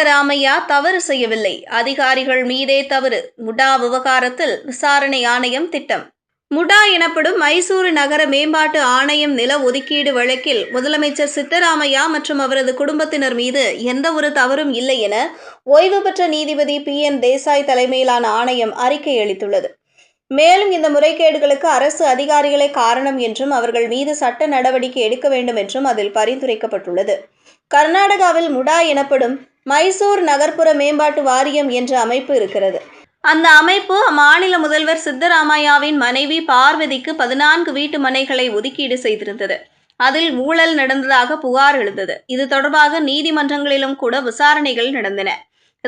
சித்தராமையா தவறு செய்யவில்லை. அதிகாரிகள் மீதே தவறு. முடா விவகாரத்தில் விசாரணை ஆணையம் திட்டம். முடா எனப்படும் மைசூரு நகர மேம்பாட்டு ஆணையம் நில ஒதுக்கீடு வழக்கில் முதலமைச்சர் சித்தராமையா மற்றும் அவரது குடும்பத்தினர் மீது எந்த ஒரு தவறும் இல்லை என ஓய்வு பெற்ற நீதிபதி பி. என். தேசாய் தலைமையிலான ஆணையம் அறிக்கை அளித்துள்ளது. மேலும் இந்த முறைகேடுகளுக்கு அரசு அதிகாரிகளே காரணம் என்றும் அவர்கள் மீது சட்ட நடவடிக்கை எடுக்க வேண்டும் என்றும் அதில் பரிந்துரைக்கப்பட்டுள்ளது. கர்நாடகாவில் முடா எனப்படும் மைசூர் நகர்ப்புற மேம்பாட்டு வாரியம் என்ற அமைப்பு இருக்கிறது. அந்த அமைப்பு அம்மாநில முதல்வர் சித்தராமையாவின் மனைவி பார்வதிக்கு பதினான்கு வீட்டு மனைகளை ஒதுக்கீடு செய்திருந்தது. அதில் ஊழல் நடந்ததாக புகார் எழுந்தது. இது தொடர்பாக நீதிமன்றங்களிலும் கூட விசாரணைகள் நடந்தன.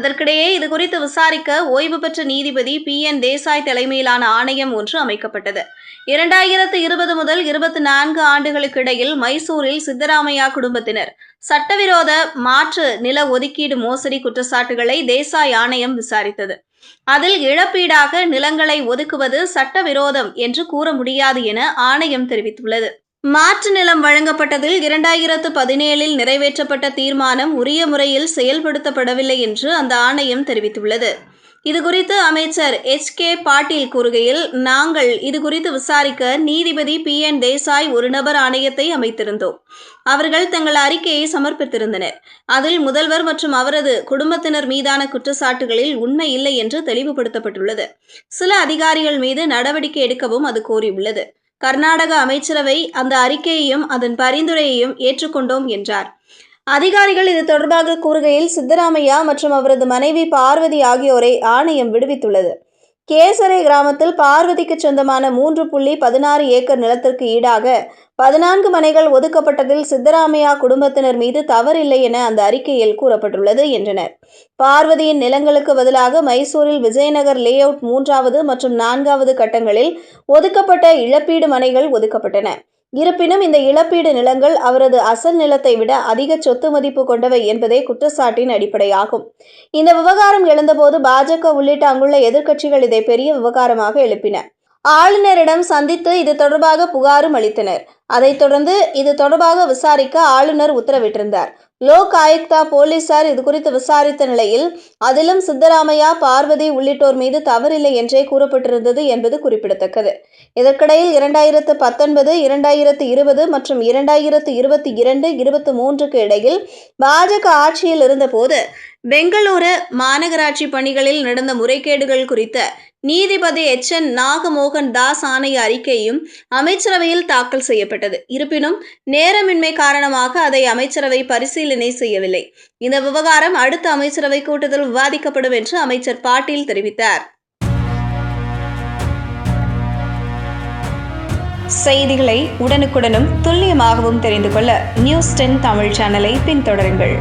இதற்கிடையே இது குறித்து விசாரிக்க ஓய்வு பெற்ற நீதிபதி பி. என். தேசாய் தலைமையிலான ஆணையம் ஒன்று அமைக்கப்பட்டது. இரண்டாயிரத்து இருபது முதல் இருபத்தி நான்கு ஆண்டுகளுக்கு இடையில் மைசூரில் சித்தராமையா குடும்பத்தினர் சட்டவிரோத மாற்று நில ஒதுக்கீடு மோசடி குற்றச்சாட்டுகளை தேசாய் ஆணையம் விசாரித்தது. அதில் இழப்பீடாக நிலங்களை ஒதுக்குவது சட்டவிரோதம் என்று கூற முடியாது என ஆணையம் தெரிவித்துள்ளது. மாற்று நிலம் வழங்கப்பட்டதில் இரண்டாயிரத்து பதினேழில் நிறைவேற்றப்பட்ட தீர்மானம் உரிய முறையில் செயல்படுத்தப்படவில்லை என்று அந்த ஆணையம் தெரிவித்துள்ளது. இதுகுறித்து அமைச்சர் எச். கே. பாட்டீல் கூறுகையில் நாங்கள் இதுகுறித்து விசாரிக்க நீதிபதி பி. என். தேசாய் ஒரு நபர் ஆணையத்தை அமைத்திருந்தோம். அவர்கள் தங்கள் அறிக்கையை சமர்ப்பித்திருந்தனர். அதில் முதல்வர் மற்றும் அவரது குடும்பத்தினர் மீதான குற்றச்சாட்டுகளில் உண்மை இல்லை என்று தெளிவுபடுத்தப்பட்டுள்ளது. சில அதிகாரிகள் மீது நடவடிக்கை எடுக்கவும் அது கோரியுள்ளது. கர்நாடக அமைச்சரவை அந்த அறிக்கையையும் அதன் பரிந்துரையையும் ஏற்றுக்கொண்டோம் என்றார். அதிகாரிகள் இது தொடர்பாக கூறுகையில் சித்தராமையா மற்றும் அவரது மனைவி பார்வதி ஆகியோரை ஆணையம் விடுவித்துள்ளது. கேசரை கிராமத்தில் பார்வதிக்கு சொந்தமான மூன்று புள்ளி பதினாறு ஏக்கர் நிலத்திற்கு ஈடாக பதினான்கு மனைகள் ஒதுக்கப்பட்டதில் சித்தராமையா குடும்பத்தினர் மீது தவறில்லை என அந்த அறிக்கையில் கூறப்பட்டுள்ளது என்றனர். பார்வதியின் நிலங்களுக்கு பதிலாக மைசூரில் விஜயநகர் லே அவுட் மூன்றாவது மற்றும் நான்காவது கட்டங்களில் ஒதுக்கப்பட்ட இழப்பீடு மனைகள் ஒதுக்கப்பட்டன. இருப்பினும் இந்த இழப்பீடு நிலங்கள் அவரது அசல் நிலத்தை விட அதிக சொத்து மதிப்பு கொண்டவை என்பதே குற்றச்சாட்டின் அடிப்படையாகும். இந்த விவகாரம் எழுந்தபோது பாஜக உள்ளிட்ட அங்குள்ள எதிர்க்கட்சிகள் இதை பெரிய விவகாரமாக எழுப்பின. ஆளுநரிடம் சந்தித்து இது தொடர்பாக புகாரும் அளித்தனர். அதைத் தொடர்ந்து இது தொடர்பாக விசாரிக்க ஆளுநர் உத்தரவிட்டிருந்தார். லோக் ஆயுக்தா போலீசார் இது குறித்து விசாரித்த நிலையில் அதிலும் சித்தராமையா பார்வதி உள்ளிட்டோர் மீது தவறில்லை என்றே கூறப்பட்டிருந்தது என்பது குறிப்பிடத்தக்கது. இதற்கிடையில் இரண்டாயிரத்து பத்தொன்பது இரண்டாயிரத்து இருபது மற்றும் இரண்டாயிரத்து இருபத்தி இரண்டு இருபத்தி மூன்றுக்கு இடையில் பாஜக ஆட்சியில் இருந்தபோது பெங்களூரு மாநகராட்சி பணிகளில் நடந்த முறைகேடுகள் குறித்த நீதிபதி எச். என். நாகமோகன் தாஸ் ஆணைய அறிக்கையும் அமைச்சரவையில் தாக்கல் செய்யப்பட்டது. இருப்பினும் நேரமின்மை காரணமாக அதை அமைச்சரவை பரிசீலனை செய்யவில்லை. இந்த விவகாரம் அடுத்த அமைச்சரவை கூட்டத்தில் விவாதிக்கப்படும் என்று அமைச்சர் பாட்டீல் தெரிவித்தார். செய்திகளை உடனுக்குடனும் துல்லியமாகவும் தெரிந்து கொள்ள நியூஸ் டென் தமிழ் சேனலை பின்தொடருங்கள்.